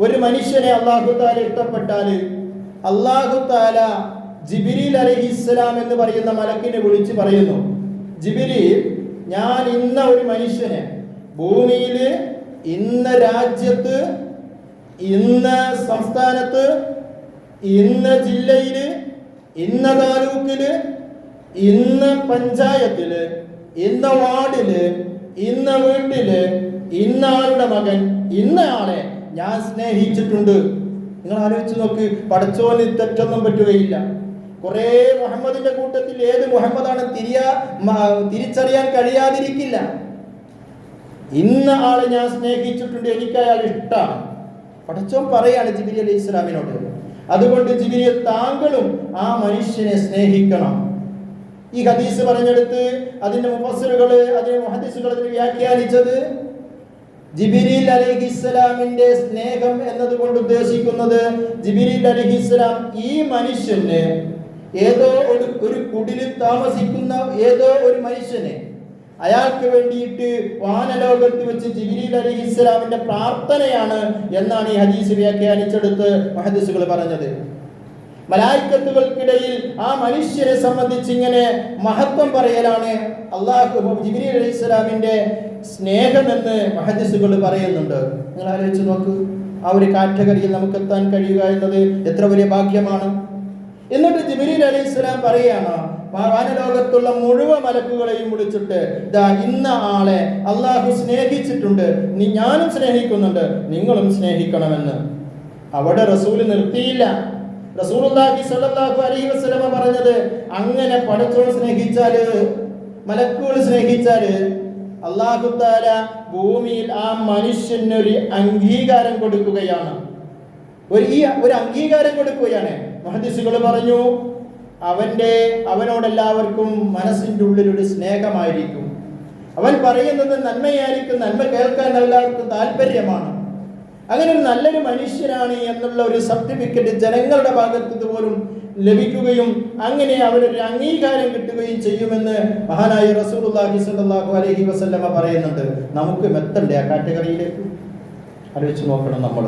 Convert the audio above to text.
ഒരു മനുഷ്യനെ അള്ളാഹു താല ഇഷ്ടപ്പെട്ടാൽ അള്ളാഹു താല അലഹി അലഹിസ്സലാം എന്ന് പറയുന്ന മലക്കിനെ വിളിച്ച് പറയുന്നു. ജിബിരി ഞാൻ ഇന്ന ഒരു മനുഷ്യനെ ഭൂമിയിൽ ഇന്ന രാജ്യത്ത് ഇന്ന സംസ്ഥാനത്ത് ഇന്ന ജില്ലയിൽ ഇന്ന താലൂക്കിൽ ഇന്ന പഞ്ചായത്തിൽ ഇന്ന വാർഡിൽ ഇന്ന വീട്ടിൽ ഇന്ന ആളുടെ മകൻ ഇന്നയാളെ ഞാൻ സ്നേഹിച്ചിട്ടുണ്ട്. നിങ്ങൾ ആലോചിച്ച് നോക്ക് പടച്ചോന് തെറ്റൊന്നും പറ്റുകയില്ല. കുറേ മുഹമ്മദിന്റെ കൂട്ടത്തിൽ ഏത് മുഹമ്മദാണ് തിരിയാ തിരിച്ചറിയാൻ കഴിയാതിരിക്കില്ല. ഇന്ന ആളെ ഞാൻ സ്നേഹിച്ചിട്ടുണ്ട് എനിക്ക് അയാൾ ഇഷ്ടമാണ് പടച്ചോൻ പറയാണ് ജിബിരി അലി ഇസ്ലാമിനോട് അതുകൊണ്ട് ജിബിരി താങ്കളും ആ മനുഷ്യനെ സ്നേഹിക്കണം. ഈ ഹദീസ് പറഞ്ഞെടുത്ത് അതിന്റെ മുഫസ്സിറുകൾ അതിന്റെ മുഹദീസുകൾ അതിന് വ്യാഖ്യാനിച്ചത് ജിബിരിൽ അലഹിസ്സലാമിന്റെ സ്നേഹം എന്നതുകൊണ്ട് ഉദ്ദേശിക്കുന്നത് ജിബിരിൽ അലഹിസ്സലാം ഈ മനുഷ്യന് ഏതോ ഒരു ഒരു കുടിലിൽ താമസിക്കുന്ന ഏതോ ഒരു മനുഷ്യനെ അയാൾക്ക് വേണ്ടിയിട്ട് വാനലോകത്ത് വെച്ച് ജിബിരിൽ അലഹി ഇസ്ലാമിന്റെ പ്രാർത്ഥനയാണ് എന്നാണ് ഈ ഹദീസ് വ്യാഖ്യാനിച്ചെടുത്ത് മഹദീസുകൾ പറഞ്ഞത്. മലായിക്കത്തുകൾക്കിടയിൽ ആ മനുഷ്യരെ സംബന്ധിച്ച് ഇങ്ങനെ മഹത്വം പറയലാണ് അള്ളാഹു ജിബിരി അലൈഹി ഇസ്ലാമിന്റെ സ്നേഹമെന്ന് മഹജസുകൾ പറയുന്നുണ്ട്. നിങ്ങൾ ആലോചിച്ച് നോക്കൂ ആ ഒരു കാറ്റഗറിയിൽ നമുക്ക് എത്താൻ കഴിയുക എന്നത് എത്ര വലിയ ഭാഗ്യമാണ്. എന്നിട്ട് ജിബിലി അലൈഹി ഇസ്ലാം പറയാണ് വാനലോകത്തുള്ള മുഴുവൻ മലക്കുകളെയും വിളിച്ചിട്ട് ദാ ഇന്ന ആളെ അള്ളാഹു സ്നേഹിച്ചിട്ടുണ്ട് നീ ഞാനും സ്നേഹിക്കുന്നുണ്ട് നിങ്ങളും സ്നേഹിക്കണമെന്ന്. അവിടെ റസൂൽ നിർത്തിയില്ല. സ്വല്ലല്ലാഹു അലൈഹി വസല്ലമ പറഞ്ഞത് അങ്ങനെ പടച്ചോൾ സ്നേഹിച്ചാൽ മലക്കുകൾ സ്നേഹിച്ചാൽ അള്ളാഹു താല ഭൂമിയിൽ ആ മനുഷ്യനൊരു അംഗീകാരം കൊടുക്കുകയാണ്. ഒരു ഈ ഒരു അംഗീകാരം കൊടുക്കുകയാണ്. മഹദിസുകൾ പറഞ്ഞു അവന്റെ അവനോടെല്ലാവർക്കും മനസ്സിന്റെ ഒരു സ്നേഹമായിരിക്കും. അവൻ പറയുന്നത് നന്മയായിരിക്കും നന്മ കേൾക്കാൻ എല്ലാവർക്കും താല്പര്യമാണ് അങ്ങനെ ഒരു നല്ലൊരു മനുഷ്യനാണ് എന്നുള്ള ഒരു സർട്ടിഫിക്കറ്റ് ജനങ്ങളുടെ ഭാഗത്ത് പോലും ലഭിക്കുകയും അങ്ങനെ അവരൊരു അംഗീകാരം കിട്ടുകയും ചെയ്യുമെന്ന് മഹാനായ റസൂലുള്ളാഹി സ്വല്ലല്ലാഹു അലഹി വസല്ലമ പറയുന്നുണ്ട്. നമുക്ക് മെത്തണ്ടേ ആ കാറ്റഗറിയിലേക്ക്? ആലോചിച്ച് നോക്കണം നമ്മൾ